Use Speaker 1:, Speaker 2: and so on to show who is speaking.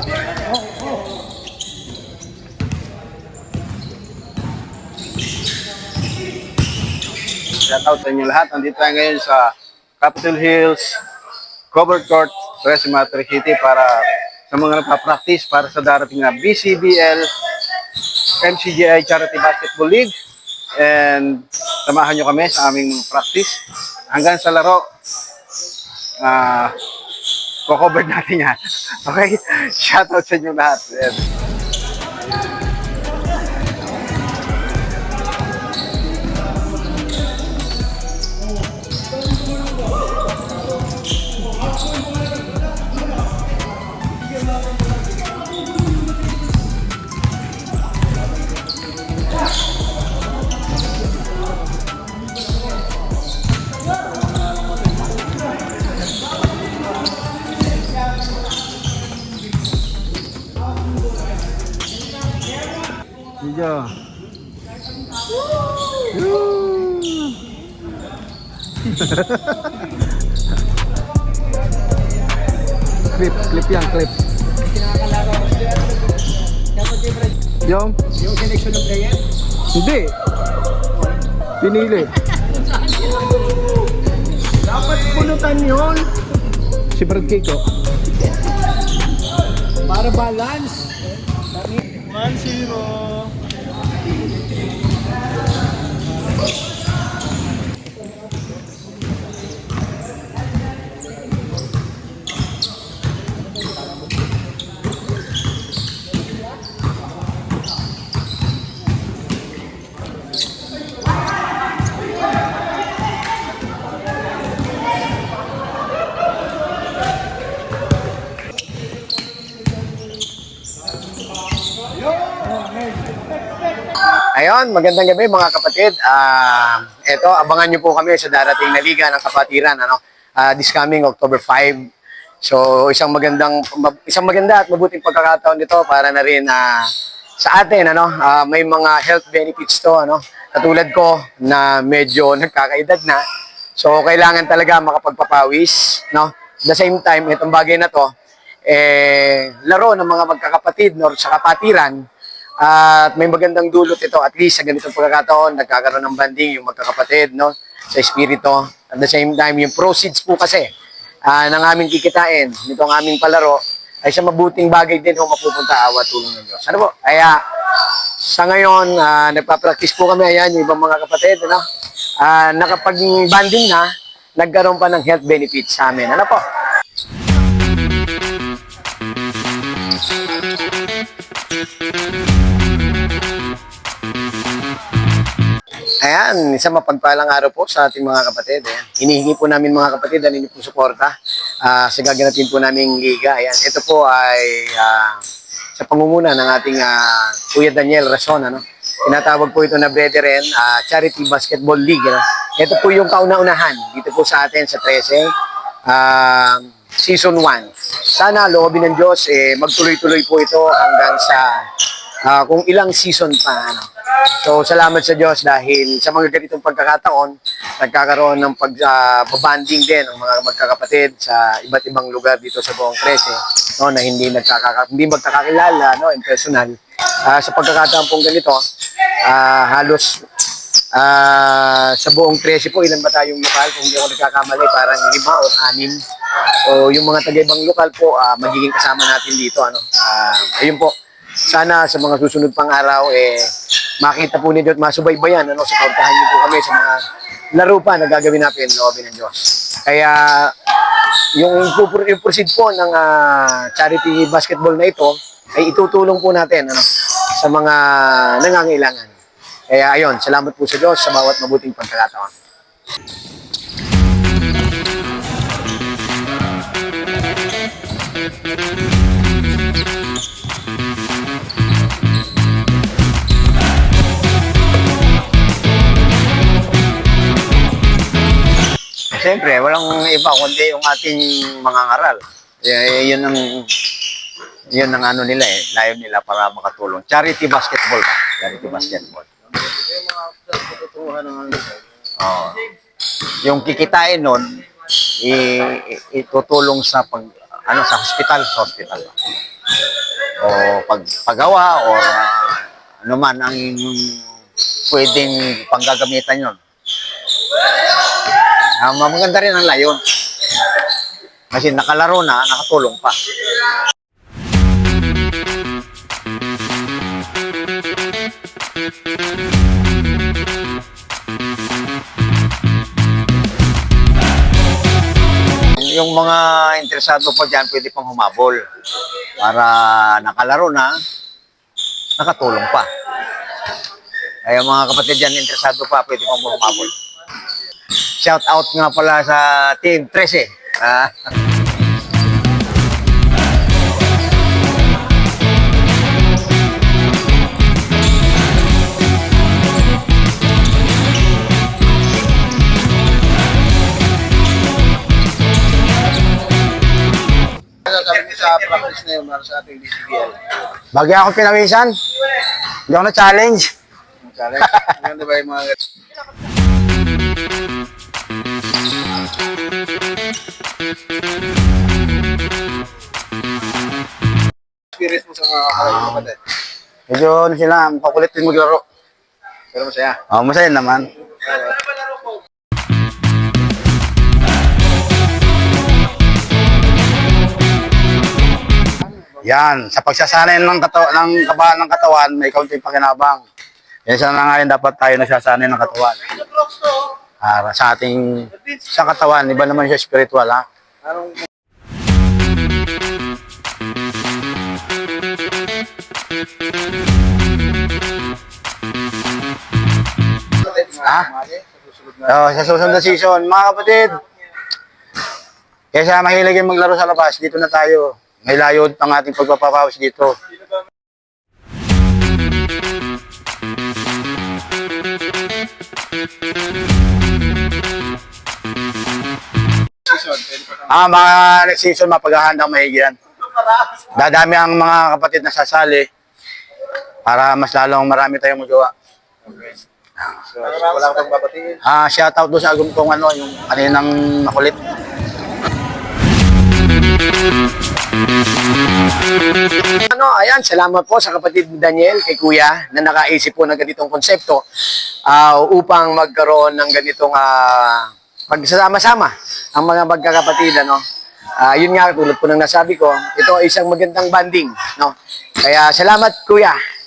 Speaker 1: Shout out sa inyo lahat. Nandito tayo ngayon sa Capitol Hills Covered Court, Resima, City para sa mga nagpa-practice para sa darating na BCBL MCGI Charity Basketball League. And samahan nyo kami sa aming mga practice. Hanggang sa laro, ah, ko-cover natin yan. Okay? Shout out sa inyo lahat. And, Video. clip, clip yan, clip. Yung?
Speaker 2: Yung selection ng player?
Speaker 1: Hindi. Pinili.
Speaker 2: Dapat pulutan yun.
Speaker 1: Si Brad Kiko.
Speaker 2: Para balance. 1-0.
Speaker 1: ধন্যবাদ Ayun, magandang gabi mga kapatid. Ah, eto, abangan niyo po kami sa darating na Liga ng Kapatiran ano, ah, this coming October 5. So, isang magandang ma- isang maganda at mabuting pagkakataon nito para na rin ah, sa atin ano, ah, may mga health benefits to ano. Katulad ko na medyo nagkakaedad na. So, kailangan talaga makapagpapawis, no? The same time, itong bagay na to eh laro ng mga magkakapatid no, sa kapatiran at may magandang dulot ito, at least sa ganitong pagkakataon, nagkakaroon ng banding yung magkakapatid, no? Sa espiritu. At the same time, yung proceeds po kasi ah ng aming kikitain, nitong aming palaro, ay sa mabuting bagay din ho mapupunta awa tulong ng Diyos. Ano po? Kaya sa ngayon, ah, nagpa-practice po kami, ayan, yung ibang mga kapatid, ano? Ah, nakapag-banding na, nagkaroon pa ng health benefits sa amin. Ano po? Isang mapagpalang araw po sa ating mga kapatid. Ayan. Hinihingi po namin mga kapatid ang inyong po suporta ah, sa gaganatin po naming liga. Ayan, ito po ay ah, sa pangunguna ng ating ah, Kuya Daniel Rason. Ano? Tinatawag po ito na Brethren ah, Charity Basketball League. Ano? Ito po yung kauna-unahan dito po sa atin sa 13. ah, season 1. Sana loobin ng Diyos eh, magtuloy-tuloy po ito hanggang sa ah, kung ilang season pa. Ano. So, salamat sa Diyos dahil sa mga ganitong pagkakataon, nagkakaroon ng pagbabanding din ng mga magkakapatid sa iba't ibang lugar dito sa buong 13 no, na hindi, nagkakaka, hindi magkakakilala no, in personal. Ah, sa pagkakataon pong ganito, ah, halos ah, sa buong 13 po, ilan ba tayong lokal? Kung hindi ako nagkakamali, parang lima o anim. O yung mga taga-ibang lokal po, ah, magiging kasama natin dito. Ano? Ah, ayun po, sana sa mga susunod pang araw, eh, makita po ninyo at masubaybayan, ano, supportahan niyo po kami sa mga laro pa na gagawin natin, loobin ng Diyos. Kaya, yung, yung proceed po ng ah, charity basketball na ito, ay itutulong po natin, ano, sa mga nangangailangan. Kaya ayun, salamat po sa Diyos sa bawat mabuting pagkakataon. Siyempre, walang iba kundi yung ating mga ngaral. Y- yun ang yun ang ano nila eh, layo nila para makatulong. Charity basketball ba? Charity basketball.
Speaker 2: Yung.
Speaker 1: Yung kikitain nun, i- i- itutulong sa pag
Speaker 3: ano sa hospital, sa hospital. O pag paggawa o ano man ang pwedeng panggagamitan yon. Ah, maganda rin ang layon. Kasi nakalaro na, nakatulong pa. Yung mga interesado pa dyan, pwede pang humabol. Para nakalaro na, nakatulong pa. Kaya mga kapatid dyan, interesado pa, pwede pang humabol. Shout out nga pala sa Team 13. Ah.
Speaker 2: Ano sabi mo sa practice na yun para sa ating DCBL?
Speaker 3: Bagay ako pinawisan. Hindi ako na-challenge.
Speaker 2: Challenge. Maganda ba yung mga experience mo sa mga kapatid?
Speaker 3: Medyo ano sila, makukulit din maglaro.
Speaker 2: Pero masaya.
Speaker 3: Oh, masaya naman. Yan, sa pagsasanay ng katawan ng kabahan ng katawan, may kaunting pakinabang. Yan sana nga rin dapat tayo nagsasanay ng katawan. Para sa ating sa katawan, iba naman siya spiritual ha. Ha? Oh, sa susunod na season, mga kapatid. Kaya mahilig yung maglaro sa labas, dito na tayo. May layod ang ating pagpapapawas dito. Ah, mga next season, mapaghahandang mahigi yan. Dadami ang mga kapatid na sasali para mas lalong marami tayong magawa.
Speaker 2: So, wala kang babatiin.
Speaker 3: Ah, shout out doon sa agumtong ano, yung kaninang makulit.
Speaker 1: Ano, ayan, salamat po sa kapatid ni Daniel, kay Kuya, na nakaisip po ng ganitong konsepto ah, upang magkaroon ng ganitong ah, pagsasama-sama ang mga magkakapatid, ano. Ah, yun nga, tulad po ng nasabi ko, ito ay isang magandang banding, no. Kaya salamat, Kuya.